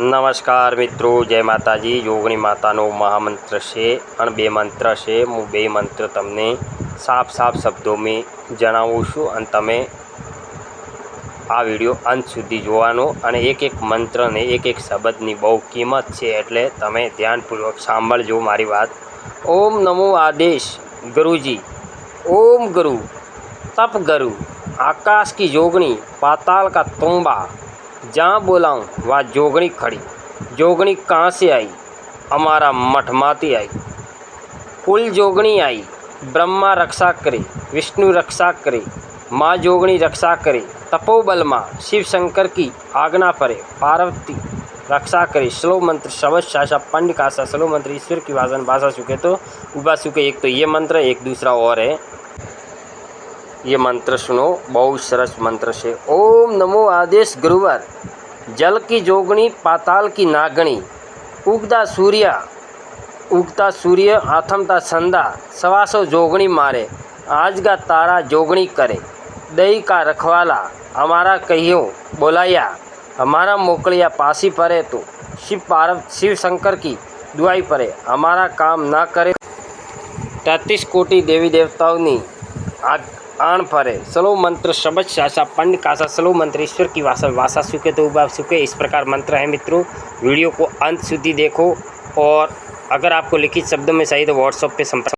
નમસ્કાર મિત્રો, જય માતાજી. યોગની માતાનો મહામંત્ર છે અને બે મંત્ર છે. હું બે મંત્ર તમને સાફ સાફ શબ્દો મેં જણાવું છું અને તમે આ વીડિયો અંત સુધી જોવાનો. અને એક એક મંત્રને એક એક શબ્દની બહુ કિંમત છે એટલે તમે ધ્યાનપૂર્વક સાંભળજો મારી વાત. ઓમ નમો આદેશ ગુરુજી. ઓમ ગુરુ, તપ ગુરુ. આકાશ કી જોગણી, પાતાલ કા તુંબા. जहाँ बोलाऊँ वहाँ जोगनी खड़ी। जोगनी कहाँ से आई? हमारा मठमाती आई। कुल जोगनी आई। ब्रह्मा रक्षा करे, विष्णु रक्षा करे, माँ जोगनी रक्षा करे, तपोबल माँ शिव शंकर की आज्ञा परे, पार्वती रक्षा करे, स्लो मंत्र शब्द शासा पंड कासा स्लो मंत्र ईश्वर की भाषण भाषा सुखे तो उबा सुखे, एक तो ये मंत्र एक दूसरा और है। ये मंत्र सुनो, बहुत सरस मंत्र से। ओम नमो आदेश गुरुवर। जल की जोगणी पाताल की नागणी उगता सूर्य उगता सूर्य, आथमता संदा सवासो जोगणी मारे। आज का तारा जोगणी करे। दही का रखवाला, हमारा कहियो बोलाया हमारा मोकलिया पासी परे तो। शिव पार्व, शिव शंकर की दुआई परे, हमारा काम ना करे। तैतीस कोटि देवी देवताओं ने आग आण फरे। स्लो मंत्र शब्द शासा पंड कासा सलो मंत्र ईश्वर की वासा वासा सुखे तो उबा सुखे। इस प्रकार मंत्र है मित्रों। वीडियो को अंत सुधी देखो और अगर आपको लिखित शब्दों में चाहिए तो व्हाट्सएप पे संपर्क